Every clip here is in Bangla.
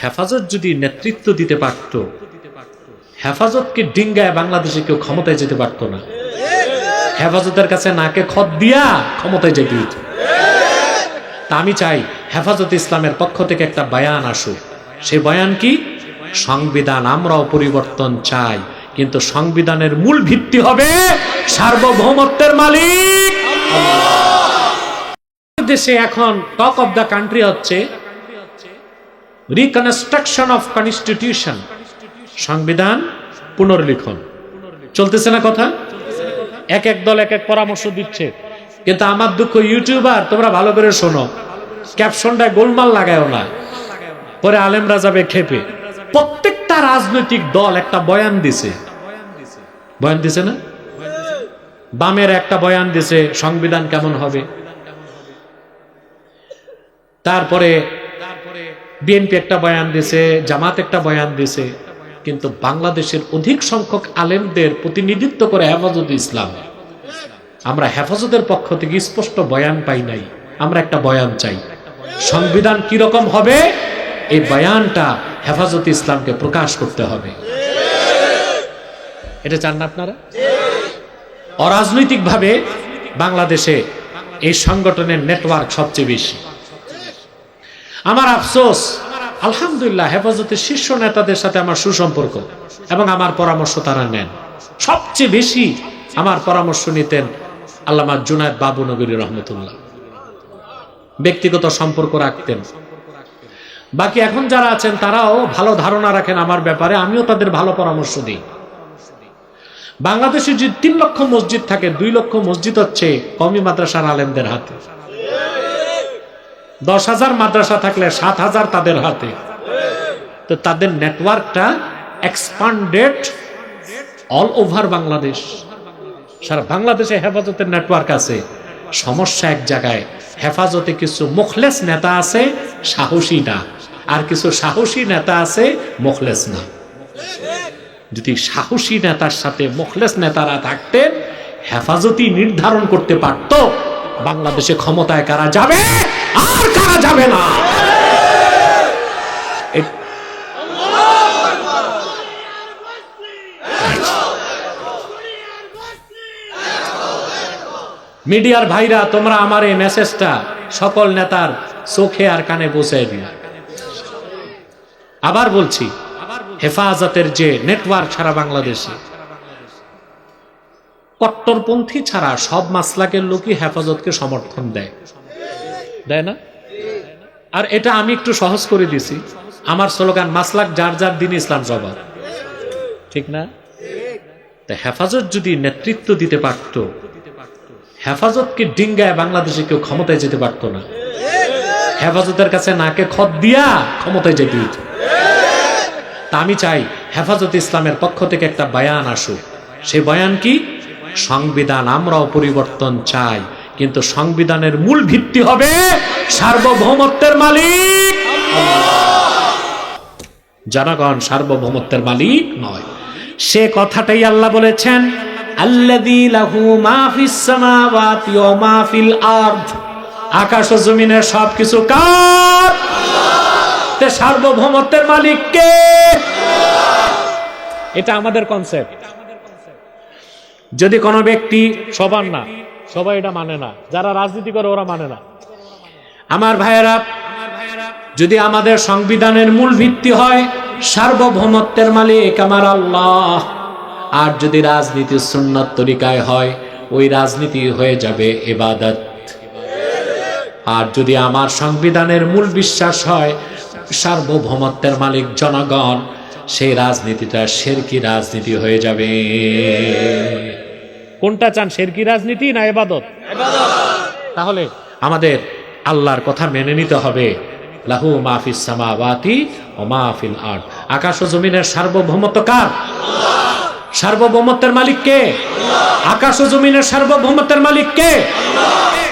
হেফাজত যদি নেতৃত্ব দিতে পারত, হেফাজতকে ডিঙ্গায় বাংলাদেশে কেউ ক্ষমতায় যেতে পারতো না। হেফাজতের কাছে নাকে খত দিয়া ক্ষমতায় যেতে হতো তা আমি চাই হেফাজত ইসলামের পক্ষ থেকে একটা বয়ান আসুক। সে বয়ান কি? সংবিধান আমরাও পরিবর্তন চাই, কিন্তু সংবিধানের মূল ভিত্তি হবে সার্বভৌমত্বের মালিক। দেশে এখন টক অফ দ্য কান্ট্রি হচ্ছে রিকনস্ট্রাকশন অফ কনস্টিটিউশন সংবিধান পুনর্লিখন। চলতেছে না কথা? এক এক দল এক এক পরামর্শ দিচ্ছে। কিন্তু আমার দুঃখ ইউটিউবার তোমরা ভালো করে শোনো। ক্যাপশনটা গোলমাল লাগায়ও না। পরে আলেমরা যাবে খেপে। প্রত্যেকটা রাজনৈতিক দল একটা বয়ান দিছে। বয়ান দিছে না? বামের একটা বয়ান দিছে, সংবিধান কেমন হবে? তারপরে বিএনপি একটা বয়ান দিছে, জামাত একটা বয়ান দিছে, কিন্তু বাংলাদেশের অধিক সংখ্যক আলেমদের প্রতিনিধিত্ব করে হেফাজত ইসলাম। আমরা হেফাজতের পক্ষ থেকে স্পষ্ট বয়ান পাই নাই, আমরা একটা বয়ান চাই। সংবিধান কীরকম হবে? এই বয়ানটা হেফাজত ইসলামকে প্রকাশ করতে হবে। এটা চান না আপনারা? অরাজনৈতিকভাবে বাংলাদেশে এই সংগঠনের নেটওয়ার্ক সবচেয়ে বেশি। আমার আফসোস, আলহামদুলিল্লাহ, হেফাজতের শীর্ষ নেতাদের সাথে আমার সুসম্পর্ক এবং আমার পরামর্শ তারা নেন। সবচেয়ে বেশি আমার পরামর্শ নিতেন আল্লামা জুনায়দ বাবু নগরী রহমতুল্লাহ। ব্যক্তিগত সম্পর্ক রাখতেন। বাকি এখন যারা আছেন, তারাও ভালো ধারণা রাখেন আমার ব্যাপারে, আমিও তাদের ভালো পরামর্শ দিই। বাংলাদেশে যদি তিন লক্ষ মসজিদ থাকে, দুই লক্ষ মসজিদ হচ্ছে কমি মাদ্রাসার আলেমদের হাতে। দশ হাজার মাদ্রাসা থাকলে সাত হাজার তাদের হাতে। তো তাদের নেটওয়ার্কটা এক্সপান্ডেড অল ওভার বাংলাদেশ। সারা বাংলাদেশে হেফাজতের নেটওয়ার্ক আছে। সমস্যা এক জায়গায়। হেফাজতে কিছু মুখলেস নেতা আছে, সাহসী না। আর কিছু সাহসী নেতা আছে, মুখলেস না। যদি সাহসী নেতার সাথে মুখলেস নেতারা থাকতেন হেফাজতি নির্ধারণ করতে পারত। বাংলাদেশে ক্ষমতায় কারা যাবে? আর কারা যাবে না? মিডিয়ার ভাইরা, তোমরা আমার এই মেসেজটা সকল নেতার চোখে আর কানে পৌঁছে দিও। আবার বলছি, হেফাজতের যে নেটওয়ার্ক সারা বাংলাদেশে কট্টরপন্থী ছাড়া সব মাসলাকের লোকই হেফাজতকে সমর্থন দেয়। দেয় না? আর এটা আমি একটু সহজ করে দিছি। আমার স্লোগান, মাসলাক যার যার দিন ইসলাম জবাব। ঠিক না? তা হেফাজত যদি নেতৃত্ব দিতে পারত, হেফাজতকে ডিঙ্গায় বাংলাদেশে কেউ ক্ষমতায় যেতে পারতো না। হেফাজতের কাছে নাকে খত দিয়া ক্ষমতায় যেতে হতো তা আমি চাই হেফাজত ইসলামের পক্ষ থেকে একটা বয়ান আসুক। সে বয়ান কি? সংবিধান আমরাও পরিবর্তন চাই, কিন্তু সংবিধানের মূল ভিত্তি হবে সার্বভৌমত্বের মালিক। জনগণ সার্বভৌমত্বের মালিক নয়। সে কথাটাই আল্লাহ বলেছেন আকাশ জমিনের সবকিছু কার? সার্বভৌমত্বের মালিক কে? এটা আমাদের কনসেপ্ট যদি কোনো ব্যক্তি সবার না। সবাই এটা মানে না। যারা রাজনীতি করে ওরা মানে না। আমার ভাইয়েরা যদি আমাদের সংবিধানের মূল ভিত্তি হয় সার্বভৌমত্বের মালিক আমার আল্লাহ। আর যদি রাজনীতি সুন্নত তরিকায় হয় ওই রাজনীতি হয়ে যাবে এবাদত আর যদি আমার সংবিধানের মূল বিশ্বাস হয় সার্বভৌমত্বের মালিক জনগণ সেই রাজনীতিটা শেরকি রাজনীতি হয়ে যাবে। কোনটা চান শেরকি রাজনীতি না এবাদত? তাহলে আমাদের আল্লাহর কথা মেনে নিতে হবে। লাহু মাহফিস সামাওয়াতি ও মাহফিল আর্ট আকাশ ও জমিনের সার্বভৌমত্ব কার? সার্বভৌমত্বের মালিক কে? আকাশ ও জমিনের সার্বভৌমত্বের মালিক কে?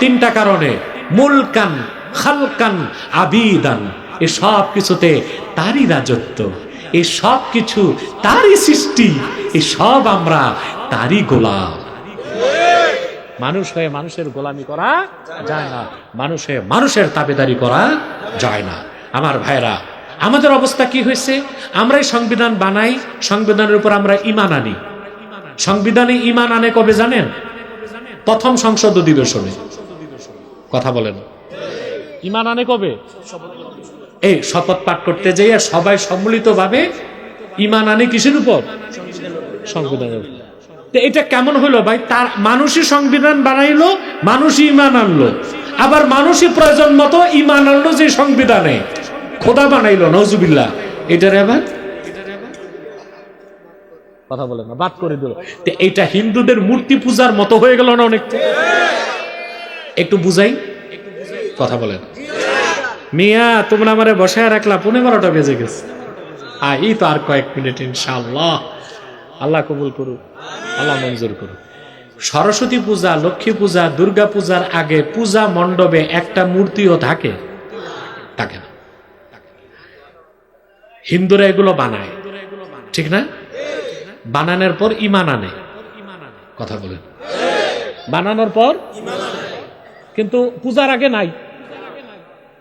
তিনটা কারণে। মুলকান, খালকান, আবিদান। এ সব কিছুতে তারই রাজত্ব। এ সব কিছু তারই সৃষ্টি। এ সব আমরা তারই গোলাম। মানুষ হয়ে মানুষের গোলামি করা যায় না। মানুষ হয়ে মানুষের তাবেদারি করা যায় না। আমার ভাইরা আমাদের অবস্থা কি হয়েছে? আমরাই সংবিধান বানাই, সংবিধানের উপর আমরা ইমান আনি। সংবিধানে ইমান আনে কবে জানেন? প্রথম সংসদ অধিবেশনে। কথা বলেন। ইমান আনে কবে? এই শপথ পাঠ করতে যাইয়া সবাই সম্মিলিতভাবে ইমান আনে কিসের উপর? সংবিধানের উপর। এটা কেমন হলো ভাই? তার মানুষই সংবিধান বানাইলো, মানুষই ইমান আনলো। আবার মানুষই প্রয়োজন মতো ইমান আনলো যে সংবিধানে। খোদা বানাইলো নজুবিল্লা এটার এবার কথা বলে না, বাদ করে দিল। তো এইটা হিন্দুদের মূর্তি পূজার মতো হয়ে গেল না অনেকটা একটু বুঝাই। কথা বলেন মিয়া, তোমরা আমারে বসায় রাখলা পনেরো বারোটা বেজে গেছে। আ এই তো আর কয়েক মিনিট, ইনশাআল্লাহ। আল্লাহ কবুল করুক। আল্লাহ মঞ্জুর করুক। সরস্বতী পূজা, লক্ষ্মী পূজা, দুর্গা পূজার আগে পূজা মণ্ডপে একটা মূর্তিও থাকে? থাকে না। হিন্দুরা এগুলো বানায়। ঠিক না? বানানোর পর ইমান আনে। কথা বলেন। বানানোর পর কিন্তু পূজার আগে নাই।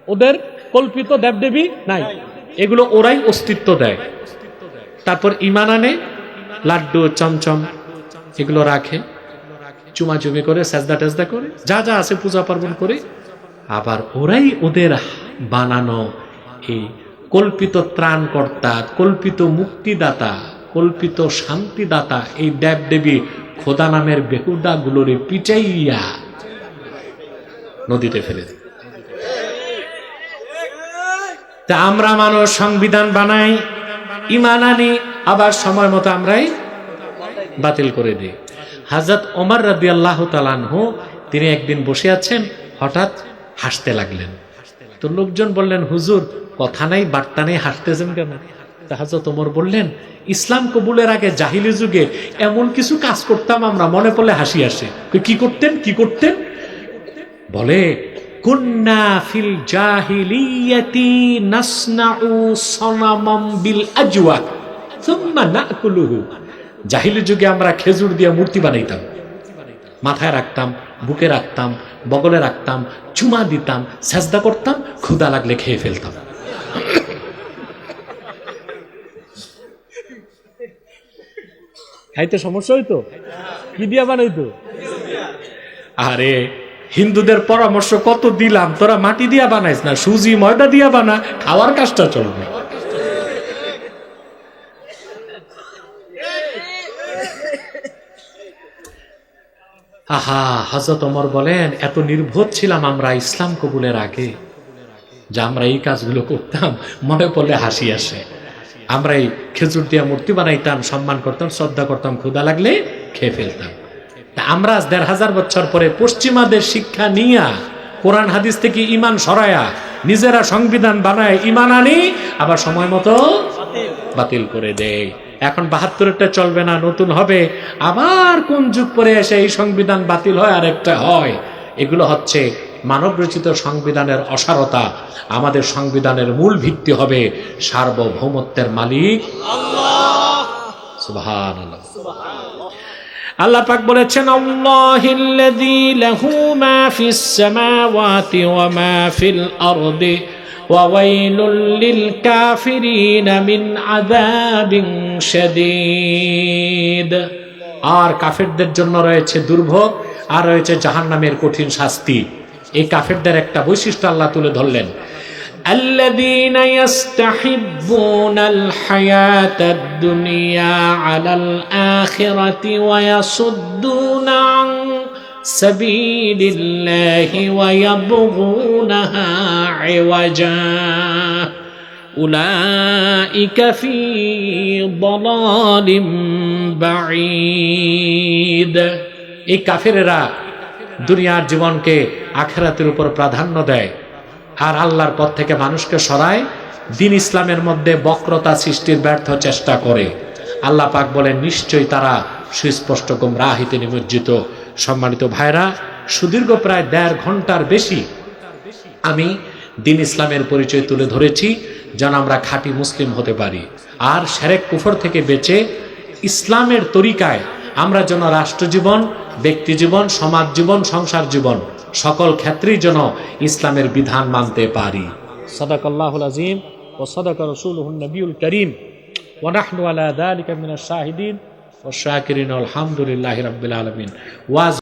ওদের কল্পিত দেবদেবী নাই। এগুলো ওরাই অস্তিত্ব দেয়। তারপর ইমান আনে, লাড্ডু, চমচম এগুলো রাখে, চুমাচুমি করে, সেজদা টেজদা করে, যা যা আছে পূজা পার্বণ করে আবার ওরাই ওদের বানানো এই কল্পিত ত্রাণকর্তা, কল্পিত মুক্তিদাতা, কল্পিত শান্তিদাতা, এই দেব দেবী খোদা নামের বেহুদা গুলোরে পিচাইয়া নদীতে ফেলে। তা আমরা মানুষ সংবিধান বানাই, ইমান আনি, আবার সময় মতো আমরাই বাতিল করে দিই হাজরত ওমর রাদি আল্লাহ তালানহু তিনি একদিন বসে আছেন, হঠাৎ হাসতে লাগলেন। তো লোকজন বললেন, হুজুর, কথা নাই, বার্তা নেই, হাসতেছেন কেন? হাজরত ওমর বললেন, ইসলাম কবুলের আগে জাহিলি যুগে এমন কিছু কাজ করতাম আমরা, মনে পড়লে হাসি আসে। কি করতেন কি করতেন? বলে সনামাম বিল জাহিলি যুগে আমরা খেজুর দিয়ে মূর্তি বানাইতাম। মাথায় রাখতাম বুকে রাখতাম বগলে রাখতাম চুমা দিতাম সেজদা করতাম ক্ষুদা লাগলে খেয়ে ফেলতাম। খাইতে সমস্যা হইতো? কি দিয়া বানাইতো? আরে হিন্দুদের পরামর্শ কত দিলাম? তোরা মাটি দিয়া বানাইস না সুজি ময়দা দিয়া বানা খাওয়ার কাজটা চলবে। আহা হজরত অমর বলেন, এত নির্বোধ ছিলাম আমরা ইসলাম কবুলের আগে। যে আমরা এই কাজগুলো করতাম, মনে পড়লে হাসি আসে। আমরা এই খেজুর দিয়া মূর্তি বানাইতাম, সম্মান করতাম, শ্রদ্ধা করতাম ক্ষুদা লাগলে খেয়ে ফেলতাম। আমরা আজ দেড় হাজার বছর পরে পশ্চিমাদের শিক্ষা নিয়া, কোরআন হাদিস থেকে ইমান সরায়া, নিজেরা সংবিধান বানায় ইমান আনি, আবার সময় মতো বাতিল করে দেয় এখন বাহাত্তরেরটা চলবে না নতুন হবে। আবার কোন যুগ পরে এসে এই সংবিধান বাতিল হয় আর একটা হয়। এগুলো হচ্ছে মানবরচিত সংবিধানের অসারতা। আমাদের সংবিধানের মূল ভিত্তি হবে সার্বভৌমত্বের মালিক। আল্লাহ পাক বলেছেন আল্লাহিল্লাযী লাহু মা ফিস সামাওয়াতি ওয়া মা ফিল আরদি وويل للكافرين من عذاب شديد আর কাফেরদের জন্য রয়েছে দুর্ভোগ আর রয়েছে জাহান্নামের কঠিন শাস্তি এই কাফেরদের একটা বৈশিষ্ট্য আল্লাহ তুলে ধরলেন الذين يستحبون الحياة الدنيا على الآخرة ويصدون عن سبيل الله ويبغونها عوجا أولئك في ضلال بعيد এই কাফেরেরা দুনিয়ার জীবনকে আখেরাতের উপর প্রাধান্য দেয় আর আল্লাহর পথ থেকে মানুষকে সরায়, দিন ইসলামের মধ্যে বক্রতা সৃষ্টির ব্যর্থ চেষ্টা করে। আল্লাহ পাক বলেন, নিশ্চয়ই তারা সুস্পষ্ট গুমরাহিতে নিমজ্জিত। সম্মানিত ভাইরা, সুদীর্ঘ প্রায় দেড় ঘণ্টার বেশি আমি দিন ইসলামের পরিচয় তুলে ধরেছি, যেন আমরা খাঁটি মুসলিম হতে পারি। আর সেরেক কুফর থেকে বেঁচে ইসলামের তরিকায় আমরা যেন রাষ্ট্রজীবন, ব্যক্তি জীবন, সমাজ জীবন, সংসার জীবন সকল ক্ষেত্রেই যেন ইসলামের বিধান মানতে পারি। সদাকাল্লাহুল আজিম ও সদাক রসুলবিউল করিম। ওনাহনু আলা দালিকা মিনা শাহিদিন। ও শাকিরিন আলহামদুলিল্লাহ রবিল আলমিন। ওয়াজ